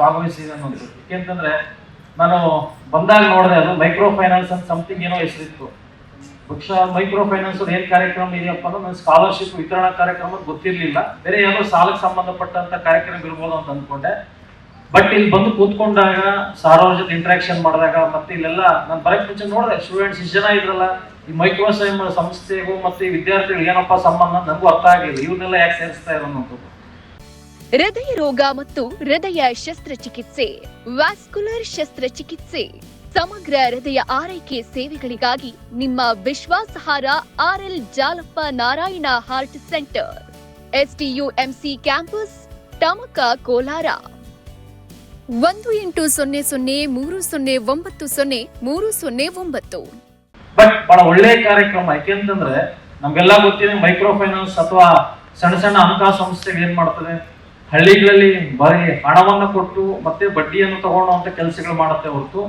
ಭಾಗವಹಿಸಿದೆ ಅನ್ನೋದು. ಯಾಕೆಂತಂದ್ರೆ ನಾನು ಬಂದಾಗ ನೋಡಿದೆ ಅದು ಮೈಕ್ರೋ ಫೈನಾನ್ಸ್ ಅಂತ ಸಮಥಿಂಗ್ ಏನೋ ಹೆಸರಿತ್ತು. ಬಹುಶಃ ಮೈಕ್ರೋ ಫೈನಾನ್ಸ್ ಏನ್ ಕಾರ್ಯಕ್ರಮ ಇದೆಯಪ್ಪ ಅಂದ್ರೆ ನನ್ನ ಸ್ಕಾಲರ್ಶಿಪ್ ವಿತರಣಾ ಕಾರ್ಯಕ್ರಮ ಗೊತ್ತಿರ್ಲಿಲ್ಲ. ಬೇರೆ ಏನೋ ಸಾಲಕ್ಕೆ ಸಂಬಂಧಪಟ್ಟಂತ ಕಾರ್ಯಕ್ರಮ ಇರ್ಬೋದು ಅಂತ ಅಂದ್ಕೊಂಡೆ ಬಟ್ ಇಲ್ಲಿ ಬಂದು ಕೂತ್ಕೊಂಡಾಗ ಸಾರ್ವಜನಿಕ ಜೊತೆ ಇಂಟ್ರಾಕ್ಷನ್ ಮಾಡಿದಾಗ ಮತ್ತೆ ಇಲ್ಲೆಲ್ಲ ನಾನು ಬರಕ್ ಮುಂಚೆ ನೋಡಿದೆ ಸ್ಟೂಡೆಂಟ್ಸ್ ಇಷ್ಟು ಜನ ಇದ್ರಲ್ಲ, ಈ ಮೈಕ್ರೋ ಸಂಸ್ಥೆಗೂ ಮತ್ತೆ ವಿದ್ಯಾರ್ಥಿಗಳು ಏನಪ್ಪ ಸಂಬಂಧ ನನಗೂ ಅರ್ಥ ಆಗಿಲ್ಲ ಇವನ್ನೆಲ್ಲ ಯಾಕೆ ಸೇರಿಸ್ತಾ ಇರೋದು ಹೃದಯ ರೋಗ ಮತ್ತು ಹೃದಯ ಶಸ್ತ್ರಚಿಕಿತ್ಸೆ, ವ್ಯಾಸ್ಕುಲರ್ ಶಸ್ತ್ರಚಿಕಿತ್ಸೆ. ಸಮಗ್ರ ಹೃದಯ ಆರೈಕೆ ಸೇವೆಗಳಿಗಾಗಿ ನಿಮ್ಮ ವಿಶ್ವಾಸಾರ್ಹ RL Jalappa Narayana heart centre. STUMC campus, Tamaka Kolar. ಒಂದು ಎಂಟು ಸೊನ್ನೆ ಸೊನ್ನೆ ಮೂರು ಸೊನ್ನೆ ಒಂಬತ್ತು ಸೊನ್ನೆ ಮೂರು ಸೊನ್ನೆ ಒಂಬತ್ತು. ಬಟ್ ಬಹಳ ಒಳ್ಳೆ ಕಾರ್ಯಕ್ರಮ. ಯಾಕೆಂತಂದ್ರೆ ನಮ್ಗೆಲ್ಲ ಗೊತ್ತಿದೆ ಮೈಕ್ರೋ ಫೈನಾನ್ಸ್ ಅಥವಾ ಸಣ್ಣ ಸಣ್ಣ ಹಣಕಾಸು ಸಂಸ್ಥೆಗಳು ಏನ್ ಮಾಡ್ತದೆ? ಹಳ್ಳಿಗಳಲ್ಲಿ ಬರೀ ಹಣವನ್ನು ಕೊಟ್ಟು ಮತ್ತೆ ಬಡ್ಡಿಯನ್ನು ತಗೊಳ್ಳುವಂತ ಕೆಲಸಗಳು ಮಾಡುತ್ತೆ ಹೊರತು.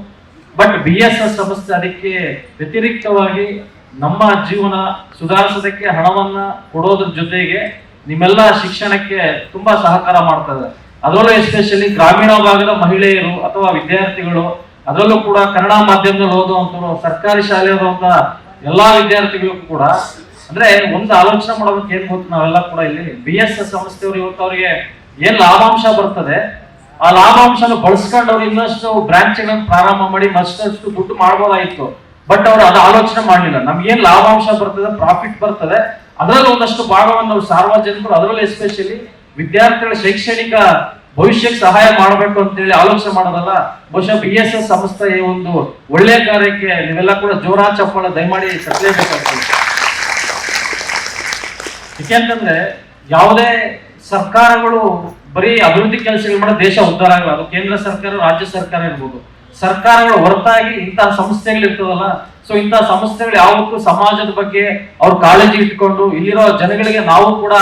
ಬಟ್ ಬಿ ಎಸ್ ಎಸ್ ಸಂಸ್ಥೆ ಅದಕ್ಕೆ ವ್ಯತಿರಿಕ್ತವಾಗಿ ನಮ್ಮ ಜೀವನ ಸುಧಾರಿಸೋದಕ್ಕೆ ಹಣವನ್ನ ಕೊಡೋದ್ರ ಜೊತೆಗೆ ನಿಮ್ಮೆಲ್ಲ ಶಿಕ್ಷಣಕ್ಕೆ ತುಂಬಾ ಸಹಕಾರ ಮಾಡ್ತದೆ. ಅದರಲ್ಲೂ ಎಸ್ಪೆಷಲಿ ಗ್ರಾಮೀಣ ಭಾಗದ ಮಹಿಳೆಯರು ಅಥವಾ ವಿದ್ಯಾರ್ಥಿಗಳು, ಅದರಲ್ಲೂ ಕೂಡ ಕನ್ನಡ ಮಾಧ್ಯಮದಲ್ಲಿ ಓದುವಂಥವ್ರು ಸರ್ಕಾರಿ ಶಾಲೆ ಓದುವಂತ ಎಲ್ಲಾ ವಿದ್ಯಾರ್ಥಿಗಳಿಗೂ ಕೂಡ ಅಂದ್ರೆ ಒಂದು ಆಲೋಚನೆ ಮಾಡೋದಕ್ಕೆ ಏನ್ ಗೊತ್ತು? ನಾವೆಲ್ಲ ಕೂಡ ಇಲ್ಲಿ ಬಿ ಎಸ್ ಎಸ್ ಸಂಸ್ಥೆಯವರು ಇವತ್ತು ಅವರಿಗೆ ಏನ್ ಲಾಭಾಂಶ ಬರ್ತದೆ? ಆ ಲಾಭಾಂಶನ ಬಳಸ್ಕೊಂಡು ಅವ್ರು ಇನ್ನಷ್ಟು ಬ್ರಾಂಚ್ಗಳನ್ನು ಪ್ರಾರಂಭ ಮಾಡಿ ಮತ್ತಷ್ಟು ದುಡ್ಡು ಮಾಡ್ಬೋದಾಗಿತ್ತು ಬಟ್ ಅವ್ರು ಅದು ಆಲೋಚನೆ ಮಾಡಲಿಲ್ಲ. ನಮ್ಗೆ ಏನ್ ಲಾಭಾಂಶ ಬರ್ತದೆ ಪ್ರಾಫಿಟ್ ಬರ್ತದೆ, ಅದರಲ್ಲಿ ಒಂದಷ್ಟು ಭಾಗವನ್ನು ಅವ್ರು ಸಾರ್ವಜನಿಕರು ಅದರಲ್ಲಿ ಎಸ್ಪೆಷಲಿ ವಿದ್ಯಾರ್ಥಿಗಳ ಶೈಕ್ಷಣಿಕ ಭವಿಷ್ಯಕ್ಕೆ ಸಹಾಯ ಮಾಡಬೇಕು ಅಂತೇಳಿ ಆಲೋಚನೆ ಮಾಡೋದಲ್ಲ, ಬಹುಶಃ ಬಿ ಎಸ್ ಎಸ್ ಸಂಸ್ಥೆ ಈ ಒಂದು ಒಳ್ಳೆ ಕಾರ್ಯಕ್ಕೆ ನೀವೆಲ್ಲ ಕೂಡ ಜೋರ ಚಪ್ಪಳ ದಯಮಾಡಿ ಕಟ್ಟಲೇಬೇಕಾಗ್ತದೆ ಯಾಕೆಂತಂದ್ರೆ ಯಾವುದೇ ಸರ್ಕಾರಗಳು ಬರೀ ಅಭಿವೃದ್ಧಿ ಕೆಲಸಗಳು ಮಾಡೋ ದೇಶ ಉದ್ಧಾರ ಆಗಲ್ಲ. ಅದು ಕೇಂದ್ರ ಸರ್ಕಾರ, ರಾಜ್ಯ ಸರ್ಕಾರ ಇರ್ಬೋದು. ಸರ್ಕಾರಗಳು ಹೊರತಾಗಿ ಇಂತಹ ಸಂಸ್ಥೆಗಳು ಇರ್ತದಲ್ಲ ಸೊ ಇಂತಹ ಸಂಸ್ಥೆಗಳು ಯಾವತ್ತೂ ಸಮಾಜದ ಬಗ್ಗೆ ಅವ್ರ ಕಾಳಜಿ ಇಟ್ಕೊಂಡು ಇಲ್ಲಿರೋ ಜನಗಳಿಗೆ ನಾವು ಕೂಡ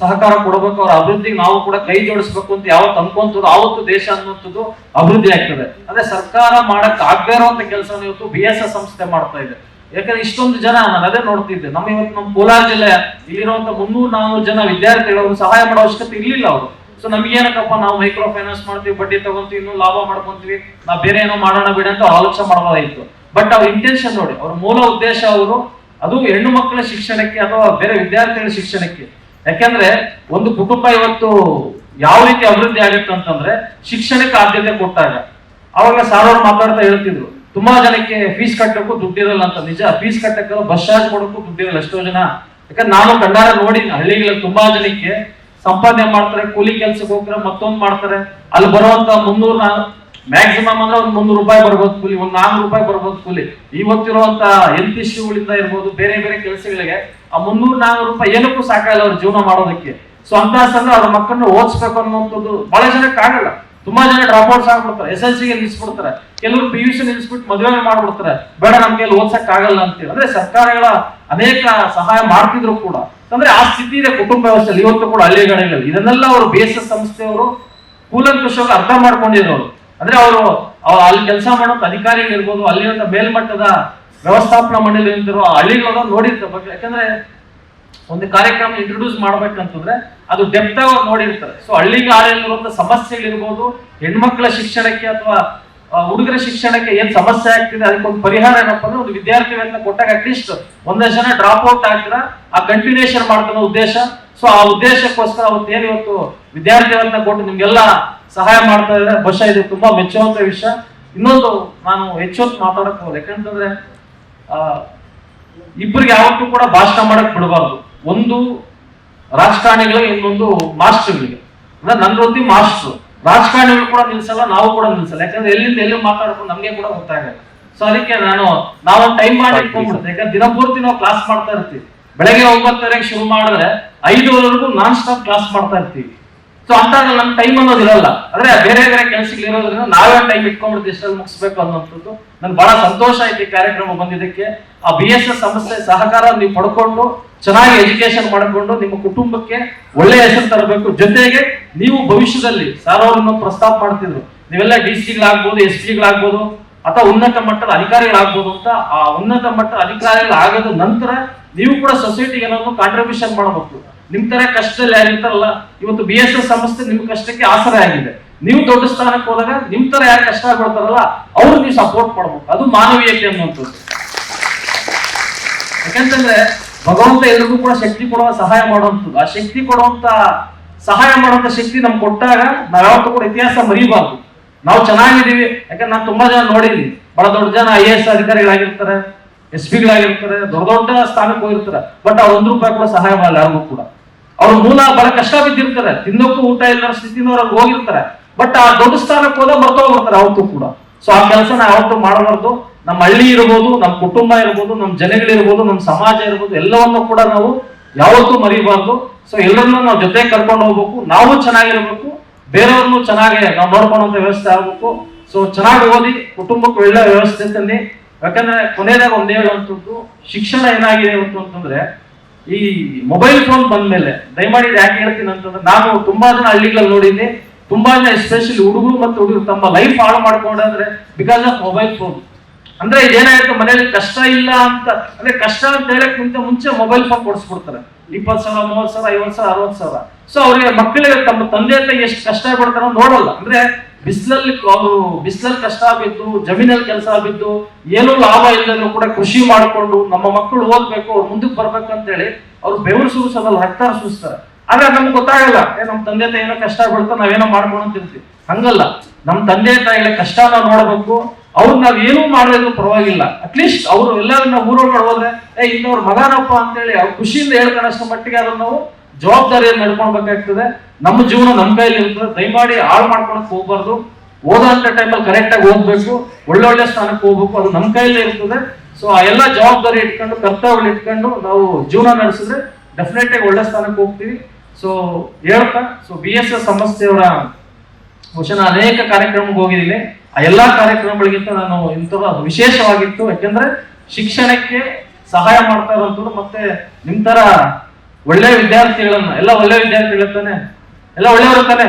ಸಹಕಾರ ಕೊಡಬೇಕು, ಅವ್ರ ಅಭಿವೃದ್ಧಿಗೆ ನಾವು ಕೂಡ ಕೈ ಜೋಡಿಸ್ಬೇಕು ಅಂತ ಯಾವತ್ತು ಅನ್ಕೊಂತದ್ದು, ಆವತ್ತು ದೇಶ ಅನ್ನುವಂಥದ್ದು ಅಭಿವೃದ್ಧಿ ಆಗ್ತದೆ. ಅದೇ ಸರ್ಕಾರ ಮಾಡಕ್ ಆಗದೇ ಇರುವಂತ ಕೆಲಸ ಇವತ್ತು ಬಿ ಎಸ್ ಎಸ್ ಸಂಸ್ಥೆ ಮಾಡ್ತಾ ಇದೆ. ಯಾಕಂದ್ರೆ ಇಷ್ಟೊಂದು ಜನ ನಾನು ಅದೇ ನೋಡ್ತಿದ್ದೆ. ನಮ್ಮ ಇವತ್ತು ನಮ್ಮ ಕೋಲಾರ ಜಿಲ್ಲೆ ಇಲ್ಲಿರುವಂತ ಮುನ್ನೂರು ನಾನೂರು ಜನ ವಿದ್ಯಾರ್ಥಿಗಳು ಸಹಾಯ ಮಾಡೋ ಅವಶ್ಯಕತೆ ಇರಲಿಲ್ಲ ಅವರು. ಸೊ ನಮ್ಗೆ ಏನಕ್ಕಪ್ಪ, ನಾವು ಮೈಕ್ರೋ ಫೈನಾನ್ಸ್ ಮಾಡ್ತೀವಿ, ಬಡ್ಡಿ ತಗೊಂತೀವಿ, ಇನ್ನೂ ಲಾಭ ಮಾಡ್ಕೊಂತೀವಿ, ನಾವು ಬೇರೆ ಏನೋ ಮಾಡೋಣ ಬಿಡ ಅಂತ ಆಲೋಚನೆ ಮಾಡಬಹುದಾಗಿತ್ತು ಬಟ್ ಅವ್ರ ಇಂಟೆನ್ಷನ್ ನೋಡಿ, ಅವ್ರ ಮೂಲ ಉದ್ದೇಶ ಅವರು, ಅದು ಹೆಣ್ಣು ಮಕ್ಕಳ ಶಿಕ್ಷಣಕ್ಕೆ ಅಥವಾ ಬೇರೆ ವಿದ್ಯಾರ್ಥಿಗಳ ಶಿಕ್ಷಣಕ್ಕೆ. ಯಾಕೆಂದ್ರೆ ಒಂದು ಕುಟುಂಬ ಇವತ್ತು ಯಾವ ರೀತಿ ಅಭಿವೃದ್ಧಿ ಆಗುತ್ತೆ ಅಂತಂದ್ರೆ ಶಿಕ್ಷಣಕ್ಕೆ ಆದ್ಯತೆ ಕೊಟ್ಟಾಗ. ಅವಾಗ ಸಾರೋರು ಮಾತಾಡ್ತಾ ಹೇಳ್ತಿದ್ರು ತುಂಬಾ ಜನಕ್ಕೆ ಫೀಸ್ ಕಟ್ಟಕ್ಕೂ ದುಡ್ಡಿರಲ್ಲ ಅಂತ. ನಿಜ ಫೀಸ್ ಕಟ್ಟಕ್ಕೆ ಬಸ್ ಚಾರ್ಜ್ ಕೊಡಕ್ಕೂ ದುಡ್ಡಿರಲ್ಲ ಎಷ್ಟೋ ಜನ. ಯಾಕಂದ್ರೆ ನಾನು ಕಂಡಾರ ನೋಡಿ, ಹಳ್ಳಿಗಳಲ್ಲಿ ತುಂಬಾ ಜನಕ್ಕೆ ಸಂಪಾದನೆ ಮಾಡ್ತಾರೆ, ಕೂಲಿ ಕೆಲ್ಸಕ್ಕೆ ಹೋಗ್ತಾರೆ, ಮತ್ತೊಂದು ಮಾಡ್ತಾರೆ. ಅಲ್ಲಿ ಬರುವಂತ ಮುನ್ನೂರ ಮ್ಯಾಕ್ಸಿಮಮ್ ಅಂದ್ರೆ ಒಂದ್ ಮುನ್ನೂರು ರೂಪಾಯಿ ಬರ್ಬೋದು ಕೂಲಿ, ಒಂದ್ ನಾನ್ನೂರು ರೂಪಾಯಿ ಬರ್ಬೋದು ಕೂಲಿ. ಇವತ್ತಿರುವಂತ ಹೆಲ್ತ್ ಇಶ್ಯೂಗಳಿಂದ ಇರ್ಬೋದು, ಬೇರೆ ಬೇರೆ ಕೆಲಸಗಳಿಗೆ ಆ ಮುನ್ನೂರ್ ನಾನ್ನೂರು ರೂಪಾಯಿ ಏನಕ್ಕೂ ಸಾಕಾಗಲ್ಲ ಅವ್ರ ಜೀವನ ಮಾಡೋದಕ್ಕೆ. ಸೊ ಅಂತ ಸಂದ್ರೆ ಅವ್ರ ಮಕ್ಕಳನ್ನ ಓದಿಸ್ಬೇಕು ಅನ್ನುವಂಥದ್ದು ಬಹಳ ಜನಕ್ಕೆ ಆಗಲ್ಲ. ತುಂಬಾ ಜನ ಡ್ರಾಪ್ ಔಟ್ಸ್ ಆಗ್ಬಿಡ್ತಾರೆ. ಎಸ್ ಎಲ್ ಸಿಗೆ ನಿಲ್ಸ್ಬಿಡ್ತಾರೆ. ಕೆಲವರು ಪಿ ಯು ಸಿ ನಿಲ್ಸ್ಬಿಟ್ಟು ಮದುವೆ ಮಾಡ್ಬಿಡ್ತಾರೆ. ಬೇಡ ನಮ್ಗೆ ಓದ್ಸಕ್ ಆಗಲ್ಲ ಅಂತೇಳಿ. ಅಂದ್ರೆ ಸರ್ಕಾರಗಳ ಅನೇಕ ಸಹಾಯ ಮಾಡ್ತಿದ್ರು ಕೂಡ. ಅಂದ್ರೆ ಆ ಸ್ಥಿತಿ ಇದೆ ಕುಟುಂಬ ವ್ಯವಸ್ಥೆಯಲ್ಲಿ. ಇವತ್ತು ಕೂಡ ಹಳ್ಳಿಗಳಲ್ಲಿ ಇದನ್ನೆಲ್ಲ ಅವರು ಬಿ ಎಸ್ ಎಸ್ ಸಂಸ್ಥೆಯವರು ಕೂಲಂಕುಷವಾಗಿ ಅರ್ಥ ಮಾಡ್ಕೊಂಡಿರೋರು. ಅಂದ್ರೆ ಅವರು ಅಲ್ಲಿ ಕೆಲಸ ಮಾಡೋಕೆ ಅಧಿಕಾರಿಗಳಿರ್ಬೋದು ಅಲ್ಲಿರುವಂತ ಮೇಲ್ಮಟ್ಟದ ವ್ಯವಸ್ಥಾಪನಾ ಮಂಡಳಿ ನಿಂತಿರುವ ಹಳ್ಳಿಗಳನ್ನ ನೋಡಿರ್ತಾರೆ. ಯಾಕಂದ್ರೆ ಒಂದು ಕಾರ್ಯಕ್ರಮ ಇಂಟ್ರೊಡ್ಯೂಸ್ ಮಾಡ್ಬೇಕಂತಂದ್ರೆ ಅದು ಡೆಪ್ತ್ ಆಗಿ ಅವ್ರು ನೋಡಿರ್ತಾರೆ. ಸೊ ಹಳ್ಳಿಗೆ ಆಳಿರುವಂತ ಸಮಸ್ಯೆಗಳಿರ್ಬೋದು, ಹೆಣ್ಮಕ್ಳ ಶಿಕ್ಷಣಕ್ಕೆ ಅಥವಾ ಹುಡುಗರ ಶಿಕ್ಷಣಕ್ಕೆ ಏನ್ ಸಮಸ್ಯೆ ಆಗ್ತಿದೆ ಅದಕ್ಕೊಂದು ಪರಿಹಾರ ಏನಪ್ಪ ಅಂದ್ರೆ ಒಂದು ವಿದ್ಯಾರ್ಥಿ ವೇತನ ಕೊಟ್ಟಾಗ ಅಟ್ಲೀಸ್ಟ್ ಒಂದಷ್ಟು ಜನ ಡ್ರಾಪ್ ಔಟ್ ಆಗ್ತೀರ? ಆ ಕಂಟಿನ್ಯೂಷನ್ ಮಾಡ್ತಾನೋ ಉದ್ದೇಶ. ಸೊ ಆ ಉದ್ದೇಶಕ್ಕೋಸ್ಕರ ಅವತ್ತು ಏನು ಇವತ್ತು ವಿದ್ಯಾರ್ಥಿ ವೇತನ ಕೊಟ್ಟು ನಿಮ್ಗೆಲ್ಲ ಸಹಾಯ ಮಾಡ್ತಾ ಇದ್ದಾರೆ. ಬಹುಶಃ ಇದು ತುಂಬಾ ಮೆಚ್ಚುವಂತ ವಿಷಯ. ಇನ್ನೊಂದು ನಾನು ಹೆಚ್ಚೊತ್ತು ಮಾತಾಡಕ್ ಹೋದೆ ಯಾಕಂತಂದ್ರೆ, ಆ ಇಬ್ಬರಿಗೆ ಯಾವತ್ತೂ ಕೂಡ ಭಾಷಣ ಮಾಡಕ್ ಬಿಡಬಾರ್ದು. ಒಂದು ರಾಜಕಾರಣಿಗಳಿಗೆ ಇನ್ನೊಂದು ಮಾಸ್ಟರ್ಗಳಿಗೆ. ಅಂದ್ರೆ ನನ್ನ ವೃತ್ತಿ ಮಾಸ್ಟರ್. ರಾಜಕಾರಣಿಗಳು ಕೂಡ ನಿಲ್ಸಲ್ಲ ನಾವು ಕೂಡ ನಿಲ್ಸಲ್ಲ. ಯಾಕಂದ್ರೆ ಎಲ್ಲಿಂದ ಎಲ್ಲಿ ಮಾತಾಡ್ಕೊಂಡು ನಮ್ಗೆ ಕೂಡ ಗೊತ್ತಾಗಲ್ಲ. ಸೊ ಅದಕ್ಕೆ ನಾನು ನಾವೊಂದು ಟೈಮ್ ಮಾಡಿ ಇಟ್ಕೊಂಡ್ಬಿಡ್ತೇವೆ ಯಾಕಂದ್ರೆ ದಿನಪೂರ್ತಿ ನಾವು ಕ್ಲಾಸ್ ಮಾಡ್ತಾ ಇರ್ತೀವಿ. ಬೆಳಗ್ಗೆ ಒಂಬತ್ತುವರೆಗೆ ಶುರು ಮಾಡಿದ್ರೆ ಐದುವರೆಗೂ ನಾನ್ ಸ್ಟಾಪ್ ಕ್ಲಾಸ್ ಮಾಡ್ತಾ ಇರ್ತೀವಿ. ಸೊ ಅಂತ ನಮ್ ಟೈಮ್ ಅನ್ನೋದು ಇರಲ್ಲ. ಅಂದ್ರೆ ಬೇರೆ ಬೇರೆ ಕೆಲಸಗಳು ಇರೋದ್ರಿಂದ ನಾವೇ ಟೈಮ್ ಇಟ್ಕೊಂಡ್ಬಿಟ್ಟು ಇಷ್ಟಲ್ಲಿ ಮುಗಿಸ್ಬೇಕು ಅನ್ನೋಂಥದ್ದು ನನ್ಗೆ ಬಹಳ ಸಂತೋಷ ಆಯ್ತು ಈ ಕಾರ್ಯಕ್ರಮ ಬಂದಿದ್ದಕ್ಕೆ. ಆ ಬಿ ಎಸ್ ಎಸ್ ಸಂಸ್ಥೆ ಸಹಕಾರ ನೀವು ಪಡ್ಕೊಂಡು, ಚೆನ್ನಾಗಿ ಎಜುಕೇಶನ್ ಮಾಡಿಕೊಂಡು ನಿಮ್ಮ ಕುಟುಂಬಕ್ಕೆ ಒಳ್ಳೆ ಹೆಸರು ತರಬೇಕು. ಜೊತೆಗೆ ನೀವು ಭವಿಷ್ಯದಲ್ಲಿ ಸಾರ್ ಅವರನ್ನು ಪ್ರಸ್ತಾಪ ಮಾಡ್ತಿದ್ರು. ನೀವೆಲ್ಲ ಡಿ ಸಿಗಳಾಗ್ಬೋದು ಎಸ್ ಪಿಗಳಾಗ್ಬೋದು ಅಥವಾ ಉನ್ನತ ಮಟ್ಟದ ಅಧಿಕಾರಿಗಳಾಗ್ಬೋದು ಅಂತ ಆ ಉನ್ನತ ಮಟ್ಟದ ಅಧಿಕಾರಿಗಳಾಗದ ನಂತರ ನೀವು ಕೂಡ ಸೊಸೈಟಿಗೆ ಏನಾದ್ರು ಕಾಂಟ್ರಿಬ್ಯೂಷನ್ ಮಾಡಬೇಕು ನಿಮ್ ತರ ಕಷ್ಟದಲ್ಲಿ ಯಾರಿರ್ತಾರಲ್ಲ ಇವತ್ತು ಬಿ ಎಸ್ ಎಸ್ ಸಂಸ್ಥೆ ನಿಮ್ ಕಷ್ಟಕ್ಕೆ ಆಸರೆ ಆಗಿದೆ. ನೀವು ದೊಡ್ಡ ಸ್ಥಾನಕ್ಕೆ ಹೋದಾಗ ನಿಮ್ ತರ ಯಾರು ಕಷ್ಟ ಆಗ್ಬಿಡ್ತಾರಲ್ಲ ಅವ್ರು ನೀವು ಸಪೋರ್ಟ್ ಮಾಡ್ಬೇಕು ಅದು ಮಾನವೀಯತೆ ಅನ್ನುವಂಥದ್ದು. ಯಾಕಂತಂದ್ರೆ, ಭಗವಂತ ಎಲ್ರಿಗೂ ಕೂಡ ಶಕ್ತಿ ಕೊಡುವ ಸಹಾಯ ಮಾಡುವಂಥದ್ದು. ಆ ಶಕ್ತಿ ಕೊಡುವಂತ ಸಹಾಯ ಮಾಡುವಂತ ಶಕ್ತಿ ನಮ್ಗೆ ಕೊಟ್ಟಾಗ ನಾವ್ ಯಾವತ್ತೂ ಕೂಡ ಇತಿಹಾಸ ಮರಿಬಾರ್ದು. ನಾವು ಚೆನ್ನಾಗಿದ್ದೀವಿ. ಯಾಕಂದ್ರೆ ನಾನು ತುಂಬಾ ಜನ ನೋಡಿದ್ವಿ ಬಹಳ ದೊಡ್ಡ ಜನ ಐ ಎ ಎಸ್ ಅಧಿಕಾರಿಗಳಾಗಿರ್ತಾರೆ ಎಸ್ ಪಿಗಳಾಗಿರ್ತಾರೆ ದೊಡ್ಡ ದೊಡ್ಡ ಸ್ಥಾನಕ್ಕೆ ಹೋಗಿರ್ತಾರೆ. ಬಟ್ ಅವ್ರು ಒಂದು ರೂಪಾಯಿ ಕೂಡ ಸಹಾಯ ಮಾಡಲ್ಲ, ಯಾರಿಗೂ ಕೂಡ. ಅವ್ರ ಮೂಲ ಬಹಳ ಕಷ್ಟ ಬಿದ್ದಿರ್ತಾರೆ ತಿನ್ನೋಕ್ಕೂ ಊಟ ಇಲ್ಲದ ಅವ್ರಿಗೆ ಹೋಗಿರ್ತಾರೆ. ಬಟ್ ಆ ದೊಡ್ಡ ಸ್ಥಾನಕ್ಕೆ ಹೋದ ಮರ್ತೋಗ್ಬಿಡ್ತಾರೆ ಅವತ್ತು ಕೂಡ. ಸೊ ಆ ಕೆಲಸನ ಯಾವತ್ತು ಮಾಡಬಾರ್ದು. ನಮ್ಮ ಹಳ್ಳಿ ಇರ್ಬೋದು, ನಮ್ಮ ಕುಟುಂಬ ಇರ್ಬೋದು, ನಮ್ಮ ಜನಗಳಿರ್ಬೋದು, ನಮ್ಮ ಸಮಾಜ ಇರ್ಬೋದು, ಎಲ್ಲವನ್ನು ಕೂಡ ನಾವು ಯಾವತ್ತೂ ಮರಿಬಾರ್ದು. ಸೊ ಎಲ್ಲರನ್ನೂ ನಾವು ಜೊತೆ ಕರ್ಕೊಂಡು ಹೋಗ್ಬೇಕು. ನಾವು ಚೆನ್ನಾಗಿರ್ಬೇಕು. ಬೇರೆಯವ್ರನ್ನು ಚೆನ್ನಾಗಿ ನಾವು ನೋಡ್ಕೊಳ್ಳುವಂತ ವ್ಯವಸ್ಥೆ ಆಗ್ಬೇಕು. ಸೊ ಚೆನ್ನಾಗಿ ಓದಿ, ಕುಟುಂಬಕ್ಕೆ ಒಳ್ಳೆ ವ್ಯವಸ್ಥೆ ತನ್ನಿ ಯಾಕಂದ್ರೆ ಕೊನೆಯದಾಗ ಒಂದೇ ಹೇಳುವಂಥದ್ದು, ಶಿಕ್ಷಣ ಏನಾಗಿದೆ ಅಂತ ಅಂತಂದ್ರೆ ಈ ಮೊಬೈಲ್ ಫೋನ್ ಬಂದ್ಮೇಲೆ, ದಯಮಾಡಿ ಇದು ಯಾಕೆ ಹೇಳ್ತೀನಿ ಅಂತಂದ್ರೆ ನಾನು ತುಂಬಾ ಜನ ಹಳ್ಳಿಗಳಲ್ಲಿ ನೋಡಿದ್ದೀನಿ ತುಂಬಾ ಜನ ಎಸ್ಪೆಷಲಿ ಹುಡುಗರು ಮತ್ತು ಹುಡುಗರು ತಮ್ಮ ಲೈಫ್ ಹಾಳು ಮಾಡ್ಕೊಂಡ್ರೆ ಬಿಕಾಸ್ ಆಫ್ ಮೊಬೈಲ್ ಫೋನ್ ಅಂದ್ರೆ ಇದೇನಾಯ್ತು, ಮನೆಯಲ್ಲಿ ಕಷ್ಟ ಇಲ್ಲ ಅಂತ, ಅಂದ್ರೆ ಕಷ್ಟ ಅಂತ ಹೇಳಕ್ಕಿಂತ ಮುಂಚೆ ಮೊಬೈಲ್ ಫೋನ್ ಕೊಡಿಸ್ಬಿಡ್ತಾರೆ. ಇಪ್ಪತ್ತು ಸಾವಿರ, ಮೂವತ್ತು ಸಾವಿರ, ಐವತ್ತು ಸಾವಿರ, ಅರವತ್ತು ಸಾವಿರ. ಸೊ ಅವ್ರಿಗೆ ಮಕ್ಕಳಿಗೆ ತಮ್ಮ ತಂದೆ ತಾಯಿ ಎಷ್ಟು ಕಷ್ಟ ಪಡ್ತಾರೋ ನೋಡಲ್ಲ. ಅಂದ್ರೆ ಬಿಸಿಲಲ್ಲಿ ಅವರು ಬಿಸಿಲಲ್ಲಿ ಕಷ್ಟ ಬಿದ್ದು ಜಮೀನಲ್ಲಿ ಕೆಲಸ ಬಿದ್ದು ಏನೂ ಲಾಭ ಇಲ್ಲದೂ ಕೂಡ ಕೃಷಿ ಮಾಡಿಕೊಂಡು ನಮ್ಮ ಮಕ್ಕಳು ಓದ್ಬೇಕು, ಅವ್ರು ಮುಂದಕ್ಕೆ ಬರ್ಬೇಕು ಅಂತ ಹೇಳಿ ಅವ್ರು ಬೆವರು ಸುರಿಸೋದಲ್ಲ ಹತ್ತಾರು ಸುರಿಸ್ತಾರೆ. ಆದ್ರೆ ನಮ್ಗೆ ಗೊತ್ತಾಗಲ್ಲ, ಏ ನಮ್ಮ ತಂದೆ ತಾಯಿ ಏನೋ ಕಷ್ಟ ಬಿಡ್ತಾ ನಾವೇನೋ ಮಾಡೋ ಅಂತ ಇರ್ತೀವಿ ಹಂಗಲ್ಲ ನಮ್ಮ ತಂದೆ ತಾಯಿಗಳ ಕಷ್ಟ ನಾವು ನೋಡ್ಬೇಕು, ಅವ್ರು ನಾವ್ ಏನೂ ಮಾಡೋದು ಪರವಾಗಿಲ್ಲ. ಅಟ್ಲೀಸ್ಟ್ ಅವರು ಎಲ್ಲರನ್ನ ಊರೊಳಗಡೆ ಹೋದ್ರೆ, ಏ ಇನ್ನವ್ರ ಮಗನಪ್ಪ ಅಂತೇಳಿ ಅವ್ರು ಖುಷಿಯಿಂದ ಹೇಳ್ಕೊಳ್ಳೋಷ್ಟು ಮಟ್ಟಿಗೆ ಅದನ್ನ ನಾವು ಜವಾಬ್ದಾರಿಯನ್ನು ನಡ್ಕೊಳ್ಬೇಕಾಗ್ತದೆ. ನಮ್ಮ ಜೀವನ ನಮ್ಮ ಕೈಯಲ್ಲಿ ದಯಮಾಡಿ ಹಾಳು ಮಾಡ್ಕೊಳಕ್ ಹೋಗ್ಬಾರ್ದು. ಓದೋಂಥ ಟೈಮಲ್ಲಿ ಕರೆಕ್ಟ್ ಆಗಿ ಓದ್ಬೇಕು. ಒಳ್ಳೊಳ್ಳೆ ಸ್ಥಾನಕ್ಕೆ ಹೋಗ್ಬೇಕು. ಅದು ನಮ್ಮ ಕೈಯಲ್ಲೇ ಇರ್ತದೆ. ಸೊ ಆ ಎಲ್ಲ ಜವಾಬ್ದಾರಿ ಇಟ್ಕೊಂಡು ಕರ್ತವ್ಯ ಇಟ್ಕೊಂಡು ನಾವು ಜೀವನ ನಡೆಸಿದ್ರೆ ಡೆಫಿನೆಟ್ ಆಗಿ ಒಳ್ಳೆ ಸ್ಥಾನಕ್ಕೆ ಹೋಗ್ತೀವಿ. ಸೊ ಹೇಳ್ತಾ ಸೊ ಬಿ ಎಸ್ ಎಸ್ ಸಂಸ್ಥೆಯವರ ವಚನ ಅನೇಕ ಕಾರ್ಯಕ್ರಮಕ್ಕೆ ಹೋಗಿದ್ದೀನಿ ಆ ಎಲ್ಲಾ ಕಾರ್ಯಕ್ರಮಗಳಿಗಿಂತ ನಾನು ಇಂಥದ್ದು ಅದು ವಿಶೇಷವಾಗಿತ್ತು. ಯಾಕೆಂದ್ರೆ ಶಿಕ್ಷಣಕ್ಕೆ ಸಹಾಯ ಮಾಡ್ತಾ ಇರೋಂಥದ್ದು ಮತ್ತೆ ನಿಮ್ ತರ ಒಳ್ಳೆ ವಿದ್ಯಾರ್ಥಿಗಳನ್ನ, ಎಲ್ಲ ಒಳ್ಳೆ ವಿದ್ಯಾರ್ಥಿಗಳು ಎಲ್ಲ ಒಳ್ಳೆಯವರು ತಾನೆ?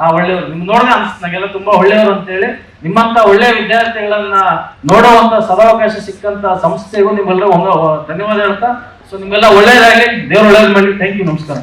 ಆ, ಒಳ್ಳೆಯವರು. ನಿಮ್ ನೋಡಿದ್ರೆ ಅನ್ಸುತ್ತೆ, ನಂಗೆಲ್ಲ ತುಂಬಾ ಒಳ್ಳೆಯವರು ಅಂತ ಹೇಳಿ. ನಿಮ್ಮಂತ ಒಳ್ಳೆಯ ವಿದ್ಯಾರ್ಥಿಗಳನ್ನ ನೋಡುವಂತ ಸದಾವಕಾಶ ಸಿಕ್ಕಂತ ಸಂಸ್ಥೆಗೂ ನಿಮ್ಮೆಲ್ಲರೂ ಧನ್ಯವಾದ ಹೇಳ್ತಾ, ಸೊ ನಿಮ್ಮೆಲ್ಲ ಒಳ್ಳೇದಾಗಲಿ ದೇವ್ರ ಒಳ್ಳೇದು ಮಾಡಿ ಥ್ಯಾಂಕ್ ಯು ನಮಸ್ಕಾರ.